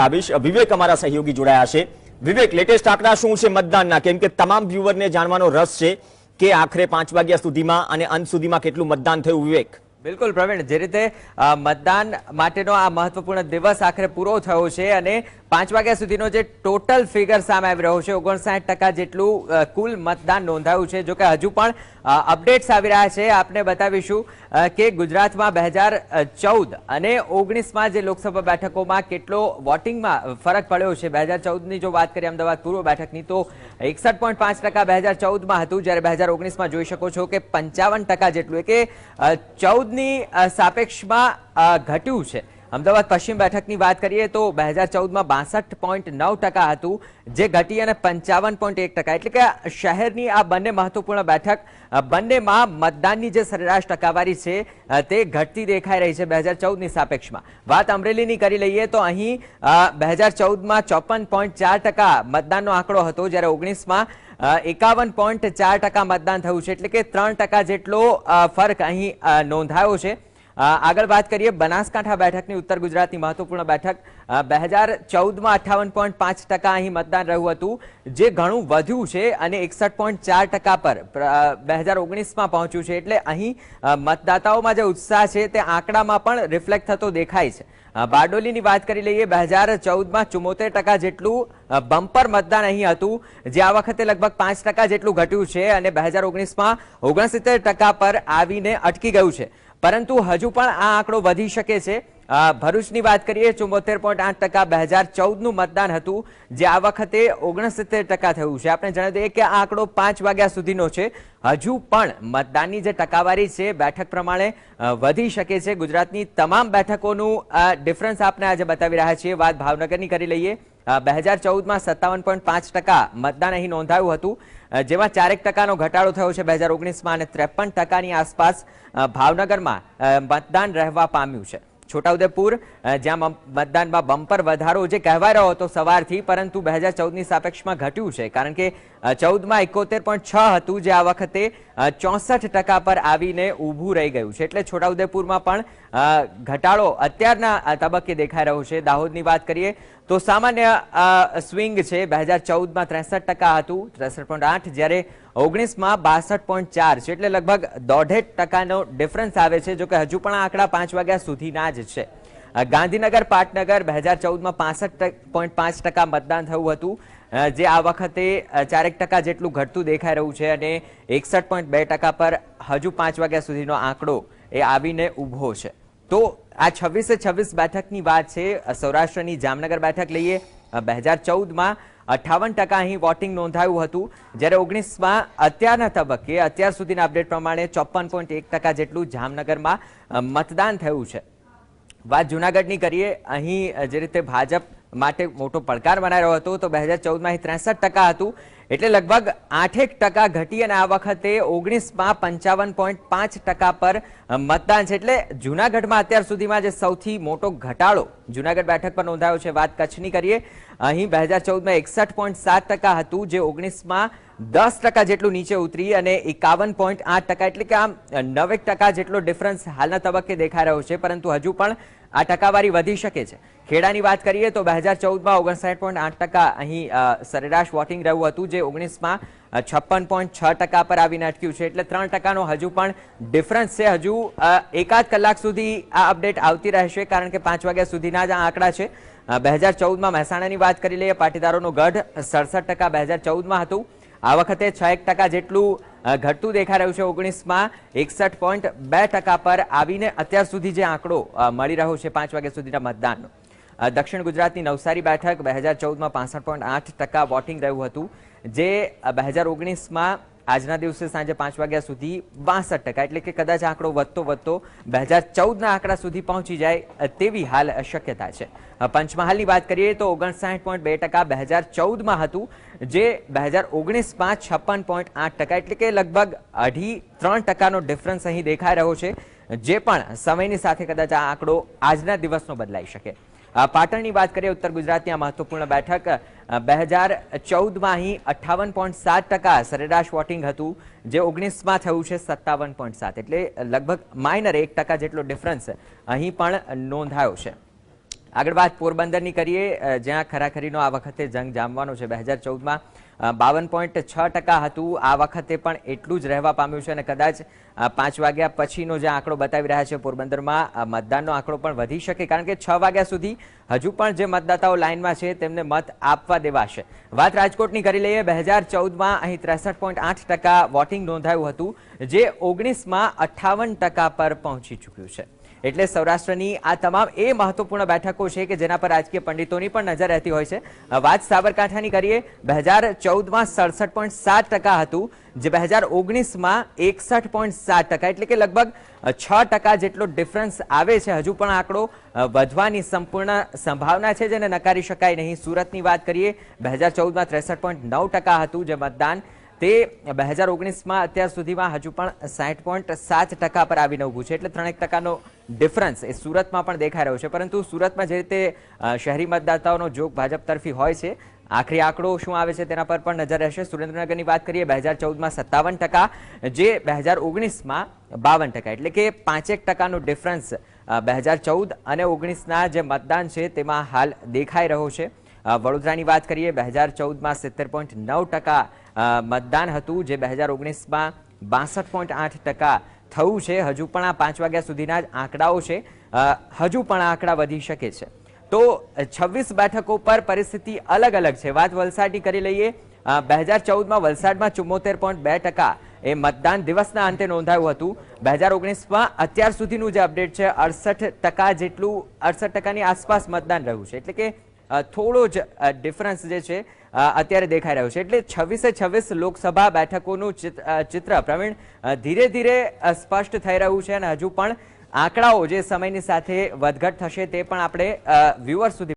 આવીશ વિવેક અમારા સહયોગી જોડાયા છે. વિવેક લેટેસ્ટ આંકડા શું છે મતદાનના? કેમ કે તમામ વ્યુઅરને જાણવાનો રસ છે કે આખરે પાંચ વાગ્યા સુધીમાં અને અંત સુધીમાં કેટલું મતદાન થયું, વિવેક? બિલકુલ, પ્રવીણ, જે રીતે મતદાન માટેનો આ મહત્વપૂર્ણ દિવસ આખરે પૂરો થયો છે અને પાંચ વાગ્યા સુધીનો જે ટોટલ ફિગર સામે આવી રહ્યો છે, ઓગણસાઠ ટકા જેટલું કુલ મતદાન નોંધાયું છે. જોકે હજુ પણ અપડેટ્સ આવી રહ્યા છે. આપને બતાવીશું કે ગુજરાતમાં બે હજાર ચૌદ અને ઓગણીસમાં જે લોકસભા બેઠકોમાં કેટલો વોટિંગમાં ફરક પડ્યો છે. બે હજાર ચૌદની જો વાત કરીએ, અમદાવાદ પૂર્વ બેઠકની, તો એકસઠ પોઈન્ટ પાંચ ટકા બે હજાર ચૌદમાં હતું. જ્યારે બે હજાર ઓગણીસમાં જોઈ શકો છો કે પંચાવન ટકા જેટલું કે ચૌદની સાપેક્ષમાં ઘટ્યું છે. અમદાવાદ પશ્ચિમ બેઠકની વાત કરીએ તો બે હજાર ચૌદમાં બાસઠ પોઈન્ટ નવ ટકા હતું, જે ઘટી અને પંચાવન પોઈન્ટ એક ટકા. એટલે કે શહેરની આ બંને મહત્વપૂર્ણ બેઠક બંનેમાં મતદાનની જે સરેરાશ ટકાવારી છે તે ઘટતી દેખાઈ રહી છે બે હજાર ચૌદની સાપેક્ષમાં. વાત અમરેલીની કરી લઈએ તો અહીં બે હજાર ચૌદમાં ચોપન પોઈન્ટ ચાર ટકા મતદાનનો આંકડો હતો, જ્યારે ઓગણીસમાં એકાવન પોઈન્ટ ચાર ટકા મતદાન થયું છે. એટલે કે ત્રણ ટકા જેટલો ફરક અહીં નોંધાયો છે. આગળ વાત કરીએ બનાસકાંઠા બેઠકની ઉત્તર ગુજરાતની મહત્વપૂર્ણ બેઠક. બે હજાર ચૌદમાં અઠ્ઠાવન પોઈન્ટ પાંચ ટકા અહીં મતદાન રહ્યું હતું, જે ઘણું વધ્યું છે અને એકસઠ પોઈન્ટ ચાર ટકા પર બે હજાર ઓગણીસમાં પહોંચ્યું છે. એટલે અહીં મતદાતાઓમાં જે ઉત્સાહ છે તે આંકડામાં પણ રિફ્લેક્ટ થતો દેખાય છે. બારડોલીની વાત કરી લઈએ, બે હજાર ચૌદમાં ચુમ્મોતેર ટકા જેટલું બમ્પર મતદાન અહીં હતું, જે આ વખતે લગભગ પાંચ ટકા જેટલું ઘટ્યું છે અને બે હજાર ઓગણીસમાં ઓગણસિત્તેર ટકા પર આવીને અટકી ગયું છે. પરંતુ હજુ પણ આ આંકડો વધી શકે છે. ભરૂચની વાત કરીએ ચુમ્મોતેર પોઈન્ટ આઠ ટકા બે હજાર ચૌદનું મતદાન હતું, જે આ વખતે ઓગણસિત્તેર ટકા થયું છે. આપણે જણાવી દઈએ કે આ આંકડો પાંચ વાગ્યા સુધીનો છે. હજુ પણ મતદાનની જે ટકાવારી છે, બેઠક પ્રમાણે વધી શકે છે. ગુજરાતની તમામ બેઠકોનું ડિફરન્સ આપણે આજે બતાવી રહ્યા છીએ. વાત ભાવનગરની કરી લઈએ. બે હજાર ચૌદમાં સત્તાવન પોઈન્ટ પાંચ ટકા મતદાન અહીં નોંધાયું હતું. જેમાં ચારેક ટકાનો ઘટાડો થયો છે બે હજાર ઓગણીસમાં અને ત્રેપન ટકાની આસપાસ ભાવનગરમાં મતદાન રહેવા પામ્યું છે. છોટાઉદેપુર જ્યાં મતદાનમાં બમ્પર વધારો જે કહેવાય રહ્યો હતો સવારથી, પરંતુ બે હજાર ચૌદની સાપેક્ષમાં ઘટ્યું છે. કારણ કે ચૌદમાં એકોતેર પોઈન્ટ છ હતું જે આ વખતે ચોસઠ ટકા પર આવીને ઊભું રહી ગયું છે. એટલે છોટાઉદેપુરમાં પણ ઘટાડો અત્યારના તબક્કે દેખાઈ રહ્યો છે. દાહોદની વાત કરીએ, તો સામાન્ય સ્વિંગ છે. બે હજાર ચૌદમાં ત્રેસઠ ટકા હતું, ત્રેસઠ પોઈન્ટ આઠ. જ્યારે ઓગણીસમાં બાસઠ પોઈન્ટ ચાર છે એટલે લગભગ દોઢેક ટકાનો ડિફરન્સ આવે છે, જોકે હજુ પણ આ આંકડા પાંચ વાગ્યા સુધીના જ છે. ગાંધીનગર, પાટનગર બે હજાર ચૌદમાં પાસઠ પોઈન્ટ પાંચ ટકા મતદાન થયું હતું. જે આ વખતે ચારેક ટકા જેટલું ઘટતું દેખાઈ રહ્યું છે અને એકસઠ પોઈન્ટ બે ટકા પર હજુ પાંચ વાગ્યા સુધીનો આંકડો એ આવીને ઊભો છે. તો આ છવ્વીસે છવ્વીસ બેઠકની વાત છે. સૌરાષ્ટ્રની જામનગર બેઠક લઈએ. બે હજાર ચૌદમાં અઠાવન ટકા અહીં વોટિંગ નોંધાયું હતું. જ્યારે ઓગણીસમાં અત્યારના તબક્કે, અત્યાર સુધીના અપડેટ પ્રમાણે ચોપન પોઈન્ટ એક ટકા જેટલું જામનગરમાં મતદાન થયું છે. વાત જુનાગઢની કરીએ, અહીં જે રીતે ભાજપ માટે મોટો પડકાર બનાવી રહ્યો હતો તો બે હજાર ચૌદમાં અહીં ત્રેસઠ ટકા હતું. એટલે લગભગ આઠેક ટકા ઘટી અને આ વખતે ઓગણીસમાં પંચાવન પોઈન્ટ પાંચ ટકા પર મતદાન છે. એટલે જુનાગઢમાં અત્યાર સુધીમાં જે સૌથી મોટો ઘટાડો જુનાગઢ બેઠક પર નોંધાયો છે, વાત કચ્છની કરીએ. અહીં બે હજાર ચૌદમાં એકસઠ પોઈન્ટ સાત ટકા હતું, જે ઓગણીસમાં દસ ટકા જેટલું નીચે ઉતરી અને એકાવન પોઈન્ટ આઠ ટકા. એટલે કે આમ નવેક ટકા જેટલો ડિફરન્સ હાલના તબક્કે દેખાઈ રહ્યો છે. પરંતુ હજુ પણ આ ટકાવારી વધી શકે છે. ખેડાની વાત કરીએ તો બે હજાર ચૌદમાં ઓગણસાઠ પોઈન્ટ આઠ ટકા અહીં સરેરાશ વોટિંગ રહ્યું હતું જે ઓગણીસમાં છપ્પન પોઈન્ટ છ ટકા પર આવીને અટક્યું છે. એટલે ત્રણ ટકાનો હજુ પણ ડિફરન્સ છે. હજુ એકાદ કલાક સુધી આ અપડેટ આવતી રહેશે કારણ કે પાંચ વાગ્યા સુધીના જ આ આંકડા છે. બે હજાર ચૌદમાં મહેસાણાની વાત કરી લઈએ, પાટીદારોનો ગઢ સડસઠ ટકા બે હજાર ચૌદમાં હતું. આ વખતે છ એક ટકા જેટલું ઘટતું દેખાઈ રહ્યું છે ઓગણીસમાં. એકસઠ પોઈન્ટ બે ટકા પર આવીને અત્યાર સુધી જે આંકડો મળી રહ્યો છે પાંચ વાગ્યા સુધીના મતદાનનો. દક્ષિણ ગુજરાતની નવસારી બેઠક બે હજાર ચૌદમાં પાસઠ પોઈન્ટ આઠ ટકા વોટિંગ રહ્યું હતું. જે બે હજાર ઓગણીસમાં આજના દિવસે સાંજે પાંચ વાગ્યા સુધી બાસઠ ટકા, એટલે કે કદાચ આંકડો વધતો વધતો બે હજાર ચૌદના આંકડા સુધી પહોંચી જાય તેવી હાલ શક્યતા છે. પંચમહાલની વાત કરીએ તો ઓગણસાઠ પોઈન્ટ બે ટકા બે હજાર ચૌદમાં હતું, જે બે હજાર ઓગણીસમાં છપ્પન પોઈન્ટ આઠ ટકા, એટલે કે લગભગ અઢી ત્રણ ટકાનો ડિફરન્સ અહીં દેખાઈ રહ્યો છે, જે પણ સમયની સાથે કદાચ આ આંકડો આજના દિવસનો બદલાઈ શકે. પાટણની વાત કરીએ, ઉત્તર ગુજરાતની આ મહત્વપૂર્ણ બેઠક બે હજાર ચૌદમાં અહીં અઠ્ઠાવન પોઈન્ટ સાત ટકા સરેરાશ વોટિંગ હતું, જે ઓગણીસમાં થયું છે સત્તાવન પોઈન્ટ સાત. એટલે લગભગ માઇનર એક ટકા જેટલો ડિફરન્સ અહીં પણ નોંધાયો છે. આગળ વાત પોરબંદરની કરીએ. જ્યાં ખરાખરીનો આ વખતે જંગ જામવાનો છે. બે હજાર ચૌદમાં બાવન પોઈન્ટ છ ટકા હતું. આ વખતે પણ એટલું જ રહેવા પામ્યું છે અને કદાચ પાંચ વાગ્યા પછીનો જે આંકડો બતાવી રહ્યા છે પોરબંદરમાં મતદાનનો આંકડો પણ વધી શકે કારણ કે છ વાગ્યા સુધી હજુ પણ જે મતદાતાઓ લાઇનમાં છે તેમને મત આપવા દેવાશે. વાત રાજકોટની કરી લઈએ. બે હજાર ચૌદમાં અહીં ત્રેસઠ પોઈન્ટ આઠ ટકા વોટિંગ નોંધાયું હતું, જે ઓગણીસમાં અઠ્ઠાવન ટકા પર પહોંચી ચૂક્યું છે. એટલે સૌરાષ્ટ્રની આ તમામ એ મહત્વપૂર્ણ બેઠકો છે કે જેના પર રાજકીય પંડિતોની પણ નજર રહેતી હોય છે. વાત સાબરકાંઠાની કરીએ, બે હજાર ચૌદમાં સડસઠ પોઈન્ટ સાત ટકા હતું, જે બે હજાર ઓગણીસમાં એકસઠ પોઈન્ટ સાત ટકા, એટલે કે લગભગ છ ટકા જેટલો ડિફરન્સ આવે છે. હજુ પણ આંકડો વધવાની સંપૂર્ણ સંભાવના છે જેને નકારી શકાય નહીં. સુરતની વાત કરીએ, બે હજાર ચૌદમાં ત્રેસઠ પોઈન્ટ નવ ટકા હતું જે મતદાન તે બે હજાર ઓગણીસમાં અત્યાર સુધીમાં હજુ પણ સાઠ પોઈન્ટ સાત ટકા પર આવીને ઊભું છે. એટલે ત્રણેક ટકાનો ડિફરન્સ એ સુરતમાં પણ દેખાઈ રહ્યો છે. પરંતુ સુરતમાં જે રીતે શહેરી મતદાતાઓનો જોગ ભાજપ તરફી હોય છે, આખરી આંકડો શું આવે છે તેના પર પણ નજર રહેશે. સુરેન્દ્રનગરની વાત કરીએ, બે હજાર ચૌદમાં સત્તાવન ટકા, જે બે હજાર ઓગણીસમાં બાવન ટકા. એટલે કે પાંચેક ટકાનો ડિફરન્સ બે હજાર ચૌદ અને ઓગણીસના જે મતદાન છે તેમાં હાલ દેખાઈ રહ્યો છે. વડોદરાની વાત કરીએ, બે હજાર ચૌદમાં સિત્તેર પોઈન્ટ નવ ટકા મતદાન હતું જે બે હજાર ઓગણીસમાં બાસઠ પોઈન્ટ આઠ ટકા થયું છે. હજુ પણ આ પાંચ વાગ્યા સુધીના જ આંકડાઓ છે. હજુ પણ આ આંકડા વધી શકે છે. તો છવ્વીસ બેઠકો પર પરિસ્થિતિ અલગ અલગ છે. વાત વલસાડની કરી લઈએ. બે હજાર ચૌદમાં વલસાડમાં ચુમ્મોતેર પોઈન્ટ બે ટકા એ મતદાન દિવસના અંતે નોંધાયું હતું. બે હજાર ઓગણીસમાં અત્યાર સુધીનું જે અપડેટ છે, અડસઠ ટકા જેટલું, અડસઠ ટકાની આસપાસ મતદાન રહ્યું છે. એટલે કે થોડો જ ડિફરન્સ જે છે અત્યારે દેખાઈ રહ્યો છે. એટલે છવ્વીસે છવ્વીસ લોકસભા બેઠકોનું ચિત- ચિત્ર પ્રવીણ ધીરે ધીરે સ્પષ્ટ થઈ રહ્યું છે અને હજુ પણ આંકડાઓ જે સમયની સાથે વધઘટ થશે તે પણ આપણે વ્યુઅર સુધી